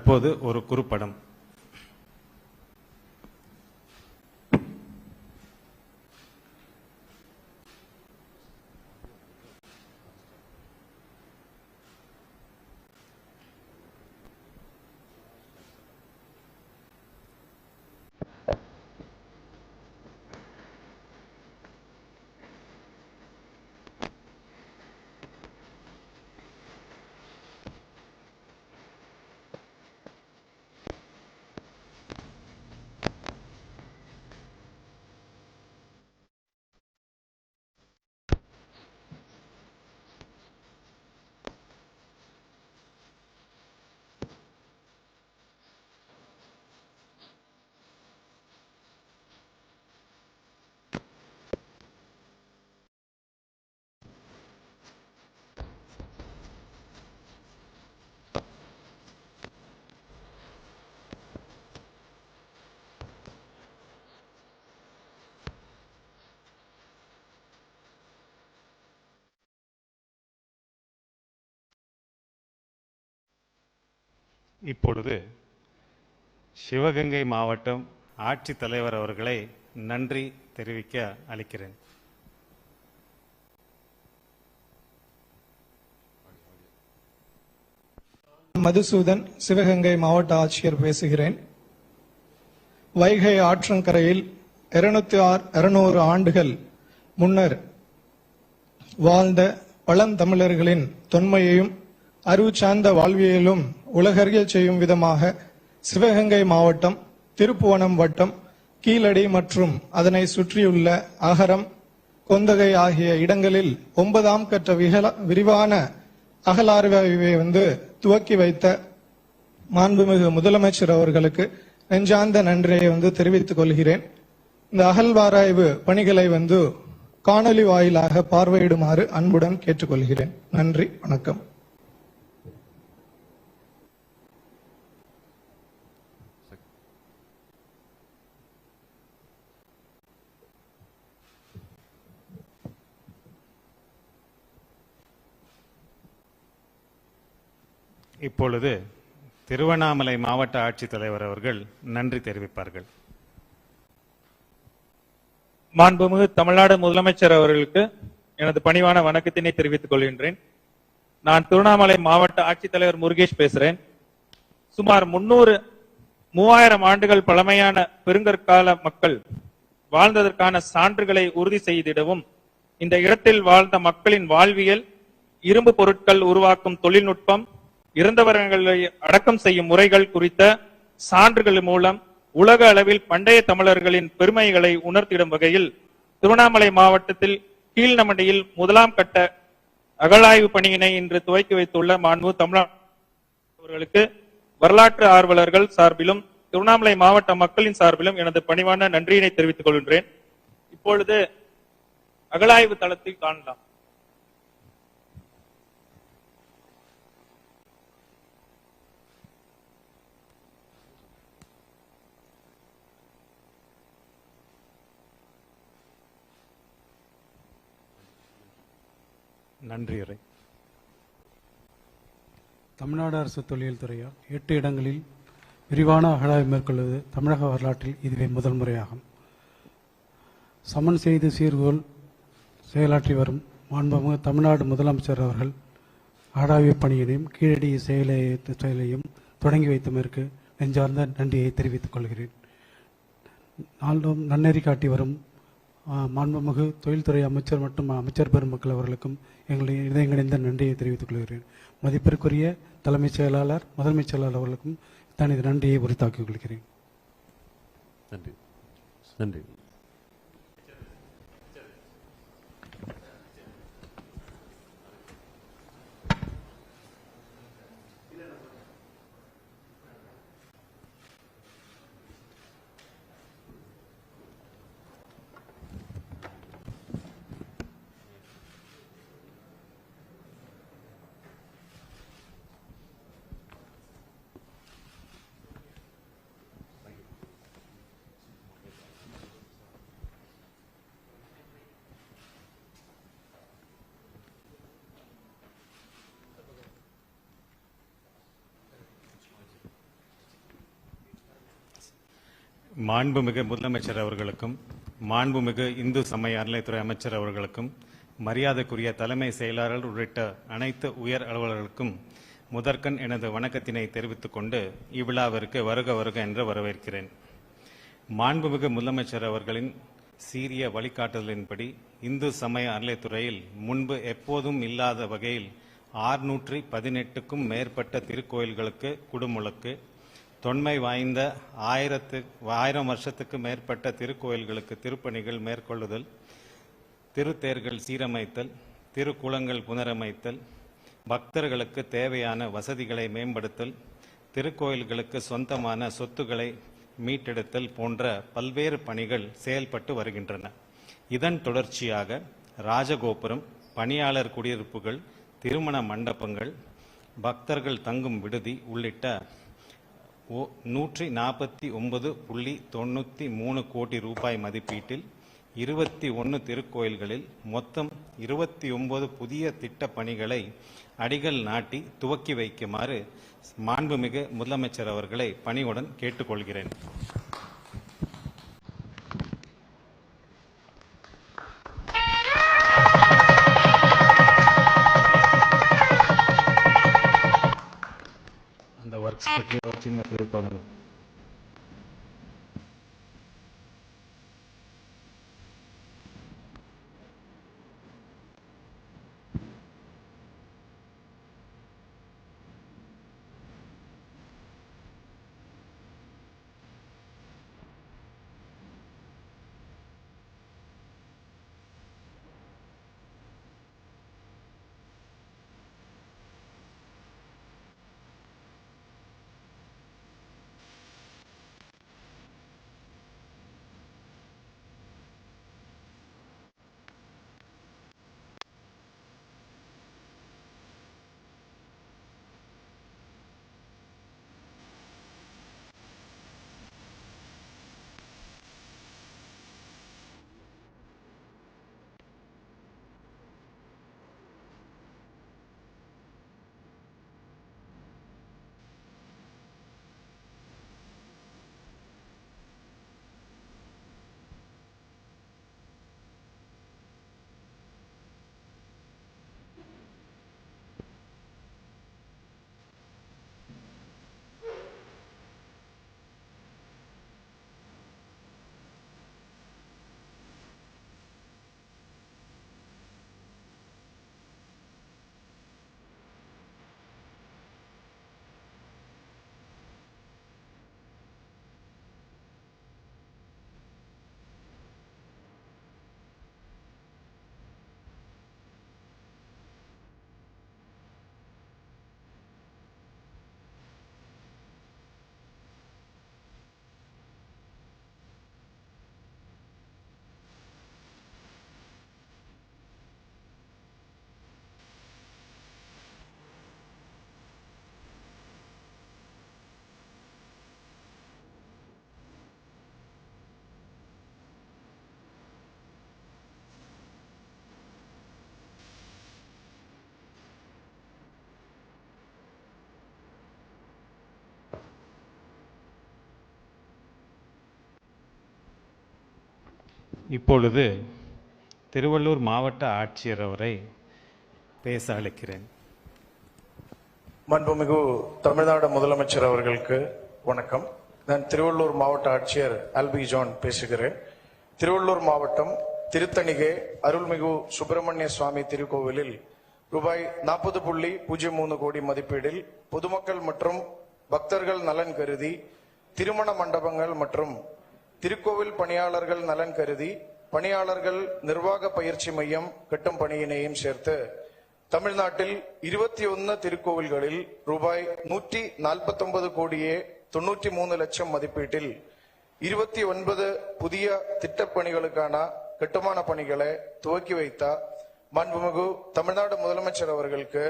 தற்போது ஒரு குறுப்படம். இப்பொழுது சிவகங்கை மாவட்டம் ஆட்சித்தலைவர் அவர்களை நன்றி தெரிவிக்க அளிக்கிறேன். மதுசூதன் சிவகங்கை மாவட்ட ஆட்சியர் பேசுகிறேன். வைகை ஆற்றங்கரையில் இருநூத்தி ஆறு இருநூறு ஆண்டுகள் முன்னர் வாழ்ந்த பழந்தமிழர்களின் தொன்மையையும் அறிவு சார்ந்த வாழ்வியலும் உலகறியச் செய்யும் விதமாக சிவகங்கை மாவட்டம் திருப்புவனம் வட்டம் கீழடி மற்றும் அதனை சுற்றியுள்ள அகரம் கொந்தகை ஆகிய இடங்களில் ஒன்பதாம் கட்ட விரிவான அகலாய்வை வந்து துவக்கி வைத்த மாண்புமிகு முதலமைச்சர் அவர்களுக்கு நெஞ்சார்ந்த நன்றியை வந்து தெரிவித்துக் கொள்கிறேன். இந்த அகழ்வாராய்வு பணிகளை வந்து காணொலி வாயிலாக பார்வையிடுமாறு அன்புடன் கேட்டுக்கொள்கிறேன். நன்றி வணக்கம். இப்பொழுது திருவண்ணாமலை மாவட்ட ஆட்சித்தலைவர் அவர்கள் நன்றி தெரிவிப்பார்கள். மாண்புமிகு தமிழ்நாடு முதலமைச்சர் அவர்களுக்கு எனது பணிவான வணக்கத்தினை தெரிவித்துக் கொள்கின்றேன். நான் திருவண்ணாமலை மாவட்ட ஆட்சித்தலைவர் முருகேஷ் பேசுறேன். சுமார் முன்னூறு மூவாயிரம் ஆண்டுகள் பழமையான பெருங்கற்கால மக்கள் வாழ்ந்ததற்கான சான்றுகளை உறுதி செய்திடவும் இந்த இடத்தில் வாழ்ந்த மக்களின் வாழ்வியல் இரும்பு பொருட்கள் உருவாக்கும் தொழில்நுட்பம் இறந்தவர்களை அடக்கம் செய்யும் முறைகள் குறித்த சான்றுகள் மூலம் உலக அளவில் பண்டைய தமிழர்களின் பெருமைகளை உணர்த்திடும் வகையில் திருவண்ணாமலை மாவட்டத்தில் கீழ்நமண்டியில் முதலாம் கட்ட அகழாய்வு பணியினை இன்று துவக்கி வைத்துள்ள மாண்பு தமிழ்நாடு அவர்களுக்கு வரலாற்று ஆர்வலர்கள் சார்பிலும் திருவண்ணாமலை மாவட்ட மக்களின் சார்பிலும் எனது பணிவான நன்றியினை தெரிவித்துக் கொள்கின்றேன். இப்பொழுது அகழாய்வு தளத்தில் காணலாம். நன்றி உரை தமிழ்நாடு அரசு தொழில் துறையால் எட்டு இடங்களில் விரிவான அகழாய்வு மேற்கொள்வது தமிழக வரலாற்றில் இதுவே முதல் முறையாகும். சமன் செய்து சீர்கோல் செயலாற்றி வரும் மாண்புமிகு தமிழ்நாடு முதலமைச்சர் அவர்கள் அகழாய்வு பணியினையும் கீழடி செயலை செயலையும் தொடங்கி வைத்தமைக்கு நெஞ்சார்ந்த நன்றியை தெரிவித்துக் கொள்கிறேன். நாளும் நன்னெறி காட்டி வரும் மாண்புமிகு தொழில்துறை அமைச்சர் மற்றும் அமைச்சர் பெருமக்கள் அவர்களுக்கும் எங்களுடைய இதயங்கணிந்த நன்றியை தெரிவித்துக் கொள்கிறேன். மதிப்பிற்குரிய தலைமைச் செயலாளர் முதன்மைச் செயலாளர் அவர்களுக்கும் தனது நன்றியை உரித்தாக்கிக் கொள்கிறேன். நன்றி. நன்றி. மாண்புமிகு முதலமைச்சர் அவர்களுக்கும் மாண்புமிகு இந்து சமய அறநிலைத்துறை அமைச்சர் அவர்களுக்கும் மரியாதைக்குரிய தலைமை செயலாளர் உள்ளிட்ட அனைத்து உயர் அலுவலர்களுக்கும் முதற்கண் எனது வணக்கத்தினை தெரிவித்துக் கொண்டு இவ்விழாவிற்கு வருக வருக என்று வரவேற்கிறேன். மாண்புமிகு முதலமைச்சர் அவர்களின் சீரிய வழிகாட்டுதலின்படி இந்து சமய அறநிலைத்துறையில் முன்பு எப்போதும் இல்லாத வகையில் ஆறுநூற்றி பதினெட்டுக்கும் மேற்பட்ட திருக்கோயில்களுக்கு குடுமுழுக்கு தொன்மை வாய்ந்த ஆயிரத்து ஆயிரம் வருஷத்துக்கு மேற்பட்ட திருக்கோயில்களுக்கு திருப்பணிகள் மேற்கொள்ளுதல் திருத்தேர்கள் சீரமைத்தல் திருக்குளங்கள் புனரமைத்தல் பக்தர்களுக்கு தேவையான வசதிகளை மேம்படுத்தல் திருக்கோயில்களுக்கு சொந்தமான சொத்துக்களை மீட்டெடுத்தல் போன்ற பல்வேறு பணிகள் செயல்பட்டு வருகின்றன. இதன் தொடர்ச்சியாக ராஜகோபுரம் பணியாளர் குடியிருப்புகள் திருமண மண்டபங்கள் பக்தர்கள் தங்கும் விடுதி உள்ளிட்ட நூற்றி நாற்பத்தி ஒன்பது புள்ளி தொண்ணூற்றி மூணு கோடி ரூபாய் மதிப்பீட்டில் இருபத்தி ஒன்று திருக்கோயில்களில் மொத்தம் இருபத்தி ஒன்பது புதிய திட்டப் பணிகளை அடிகள் நாட்டி துவக்கி வைக்குமாறு மாண்புமிகு முதலமைச்சர் அவர்களை பணியுடன் கேட்டுக்கொள்கிறேன். aquí tiene இப்பொழுது திருவள்ளூர் மாவட்ட ஆட்சியர் அவரை பேச அழைக்கிறேன். மண்புமிகு தமிழ்நாடு முதலமைச்சர் அவர்களுக்கு வணக்கம். நான் திருவள்ளூர் மாவட்ட ஆட்சியர் ஆல்பி ஜான் பேசுகிறேன். திருவள்ளூர் மாவட்டம் திருத்தணிகை அருள்மிகு சுப்பிரமணிய சுவாமி திருக்கோவிலில் ரூபாய் நாற்பது புள்ளி பூஜ்ஜியம் மூணு கோடி மதிப்பீடில் பொதுமக்கள் மற்றும் பக்தர்கள் நலன் கருதி திருமண மண்டபங்கள் மற்றும் திருக்கோவில் பணியாளர்கள் நலன் கருதி பணியாளர்கள் நிர்வாக பயிற்சி மையம் கட்டும் பணியினையும் சேர்த்து தமிழ்நாட்டில் இருபத்தி ஒன்னு திருக்கோவில்களில் ரூபாய் நூற்றி நாற்பத்தி ஒன்பது கோடியே தொண்ணூற்றி மூணு லட்சம் மதிப்பீட்டில் இருபத்தி ஒன்பது புதிய திட்டப்பணிகளுக்கான கட்டுமான பணிகளை துவக்கி வைத்த மாண்புமிகு தமிழ்நாடு முதலமைச்சர் அவர்களுக்கு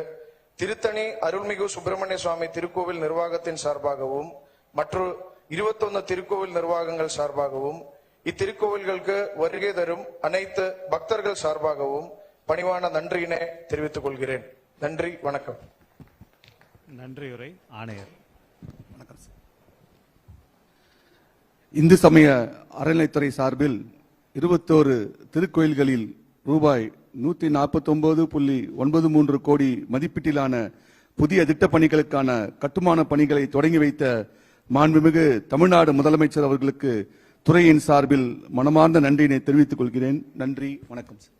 திருத்தணி அருள்மிகு சுப்பிரமணிய சுவாமி திருக்கோவில் நிர்வாகத்தின் சார்பாகவும் மற்றும் இருபத்தொன்னு திருக்கோவில் நிர்வாகங்கள் சார்பாகவும் இத்திருக்கோவில்களுக்கு வருகை தரும் அனைத்து பக்தர்கள் சார்பாகவும் பணிவான நன்றியினை தெரிவித்துக் கொள்கிறேன். நன்றி வணக்கம். நன்றியுரை ஆணையர். இந்து சமய அறநிலைத்துறை சார்பில் இருபத்தோரு திருக்கோயில்களில் ரூபாய் நூத்தி நாற்பத்தி புள்ளி ஒன்பது மூன்று கோடி மதிப்பீட்டிலான புதிய திட்டப் பணிகளுக்கான கட்டுமான பணிகளை தொடங்கி வைத்த மாண்புமிகு தமிழ்நாடு முதலமைச்சர் அவர்களுக்கு துறையின் சார்பில் மனமார்ந்த நன்றியினை தெரிவித்துக் கொள்கிறேன். நன்றி வணக்கம் சார்.